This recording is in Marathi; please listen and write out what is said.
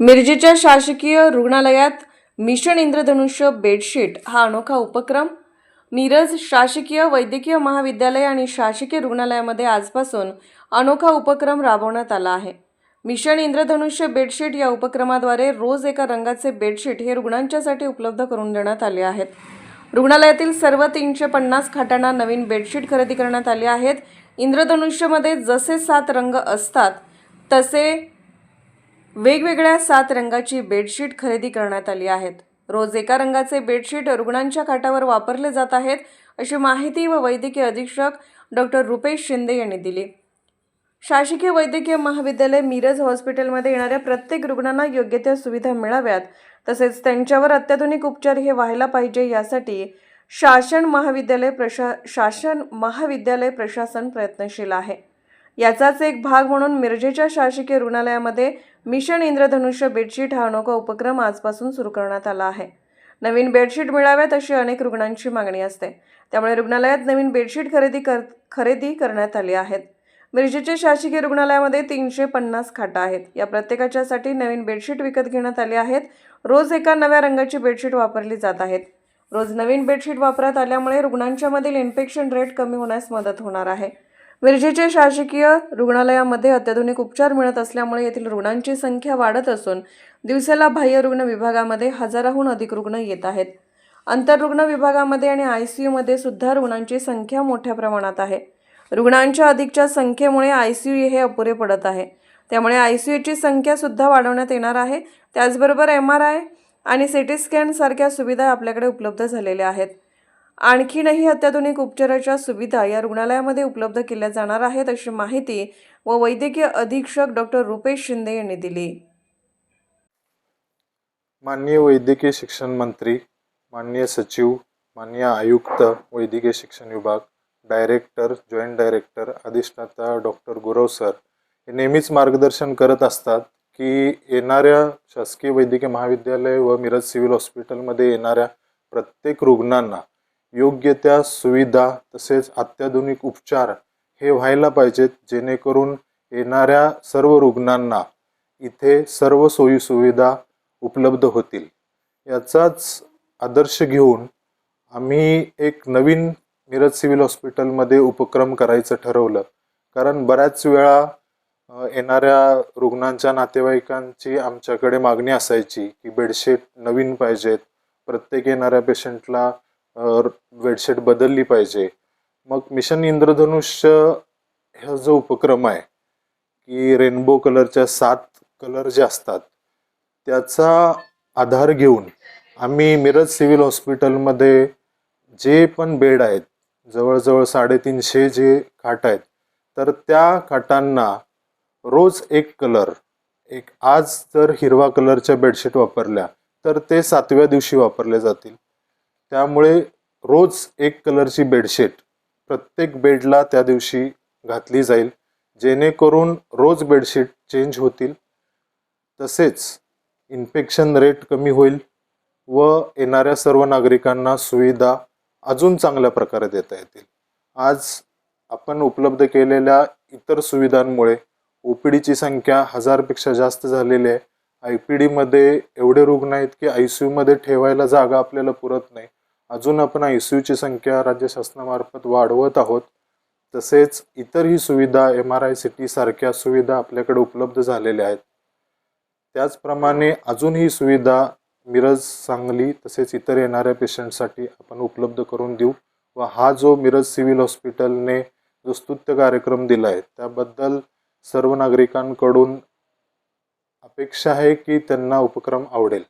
मिरजेच्या शासकीय रुग्णालयात मिशन इंद्रधनुष्य बेडशीट हा अनोखा उपक्रम. मिरज शासकीय वैद्यकीय महाविद्यालय आणि शासकीय रुग्णालयामध्ये आजपासून अनोखा उपक्रम राबवण्यात आला आहे. मिशन इंद्रधनुष्य बेडशीट या उपक्रमाद्वारे रोज एका रंगाचे बेडशीट हे रुग्णांच्यासाठी उपलब्ध करून देण्यात आले आहेत. रुग्णालयातील सर्व तीनशे पन्नास खाटांना नवीन बेडशीट खरेदी करण्यात आली आहेत. इंद्रधनुष्यमध्ये जसे सात रंग असतात तसे वेगवेगळ्या सात रंगाची बेडशीट खरेदी करण्यात आली आहेत. रोज एका रंगाचे बेडशीट रुग्णांच्या खाटावर वापरले जात आहेत अशी माहिती व वैद्यकीय अधीक्षक डॉक्टर रुपेश शिंदे यांनी दिली. शासकीय वैद्यकीय महाविद्यालय मिरज हॉस्पिटलमध्ये येणाऱ्या प्रत्येक रुग्णांना योग्य त्या सुविधा मिळाव्यात तसेच त्यांच्यावर अत्याधुनिक उपचार हे व्हायला पाहिजे यासाठी शासन महाविद्यालय प्रशा शासन महाविद्यालय प्रशासन प्रयत्नशील आहे. याचाच एक भाग म्हणून मिरजेच्या शासकीय रुग्णालयामध्ये मिशन इंद्रधनुष्य बेडशीट हा अनोखा उपक्रम आजपासून सुरू करण्यात आला आहे. नवीन बेडशीट मिळाव्यात अशी अनेक रुग्णांची मागणी असते. त्यामुळे रुग्णालयात नवीन बेडशीट खरेदी कर खरेदी करण्यात आली आहेत. मिरजेच्या शासकीय रुग्णालयामध्ये तीनशे पन्नास खाटा आहेत. या प्रत्येकाच्यासाठी नवीन बेडशीट विकत घेण्यात आली आहेत. रोज एका नव्या रंगाची बेडशीट वापरली जात आहेत. रोज नवीन बेडशीट वापरात आल्यामुळे रुग्णांच्यामधील इन्फेक्शन रेट कमी होण्यास मदत होणार आहे. विरजेचे शासकीय रुग्णालयामध्ये अत्याधुनिक उपचार मिळत असल्यामुळे येथील रुग्णांची संख्या वाढत असून दिवसाला बाह्य रुग्ण विभागामध्ये हजाराहून अधिक रुग्ण येत आहेत. आंतररुग्ण विभागामध्ये आणि आय सी यूमध्ये सुद्धा रुग्णांची संख्या मोठ्या प्रमाणात आहे. रुग्णांच्या अधिकच्या संख्येमुळे आय सी यू हे अपुरे पडत आहे. त्यामुळे आय सी यूची संख्या सुद्धा वाढवण्यात येणार आहे. त्याचबरोबर एम आर आय आणि सी टी स्कॅनसारख्या सुविधा आपल्याकडे उपलब्ध झालेल्या आहेत. आणखीनही अत्याधुनिक उपचाराच्या सुविधा या रुग्णालयामध्ये उपलब्ध केल्या जाणार आहेत अशी माहिती व वैद्यकीय अधीक्षक डॉक्टर रुपेश शिंदे यांनी दिली. माननीय वैद्यकीय शिक्षण मंत्री माननीय सचिव माननीय आयुक्त वैद्यकीय शिक्षण विभाग डायरेक्टर जॉईंट डायरेक्टर अधिष्ठाता डॉक्टर गुरव सर हे नेहमीच मार्गदर्शन करत असतात की येणाऱ्या शासकीय वैद्यकीय महाविद्यालय व मिरज सिव्हिल हॉस्पिटलमध्ये येणाऱ्या प्रत्येक रुग्णांना योग्य त्या सुविधा तसेच अत्याधुनिक उपचार हे व्हायला पाहिजेत जेणेकरून येणाऱ्या सर्व रुग्णांना इथे सर्व सोयीसुविधा उपलब्ध होतील. याचाच आदर्श घेऊन आम्ही एक नवीन मिरज सिव्हिल हॉस्पिटलमध्ये उपक्रम करायचं ठरवलं. कारण बऱ्याच वेळा येणाऱ्या रुग्णांच्या नातेवाईकांची आमच्याकडे मागणी असायची की बेडशीट नवीन पाहिजेत. प्रत्येक येणाऱ्या पेशंटला बेडशीट बदलली पाहिजे. मग मिशन इंद्रधनुष्य हा जो उपक्रम आहे की रेनबो कलरच्या सात कलर जे असतात त्याचा आधार घेऊन आम्ही मिरज सिव्हिल हॉस्पिटलमध्ये जे पण बेड आहेत जवळजवळ साडेतीनशे जे खाट आहेत तर त्या खाटांना रोज एक कलर एक आज जर हिरवा कलरच्या बेडशीट वापरल्या तर ते सातव्या दिवशी वापरले जातील. त्यामुळे रोज एक कलरची बेडशीट प्रत्येक बेडला त्या दिवशी घातली जाईल. जेणेकरून रोज बेडशीट चेंज होतील. तसेच इन्फेक्शन रेट कमी होईल व येणाऱ्या सर्व नागरिकांना सुविधा अजून चांगल्या प्रकारे देता येतील. आज आपण उपलब्ध केलेल्या इतर सुविधांमुळे ओ पी डीची संख्या हजारपेक्षा जास्त झालेली आहे. आय पी डीमध्ये एवढे रुग्ण आहेत की आय सी यूमध्ये ठेवायला जागा आपल्याला पुरत नाही. अजून आपण आय सी यूची संख्या राज्य शासनामार्फत वाढवत आहोत. तसेच इतरही सुविधा M R I C T सारख्या सुविधा आपल्याकडे उपलब्ध झालेल्या आहेत. त्याचप्रमाणे अजूनही सुविधा मिरज सांगली तसेच इतर येणाऱ्या पेशंटसाठी आपण उपलब्ध करून देऊ व हा जो मिरज सिव्हिल हॉस्पिटलने जो स्तुत्य कार्यक्रम दिला आहे त्याबद्दल सर्व नागरिकांकडून अपेक्षा आहे की त्यांना उपक्रम आवडेल.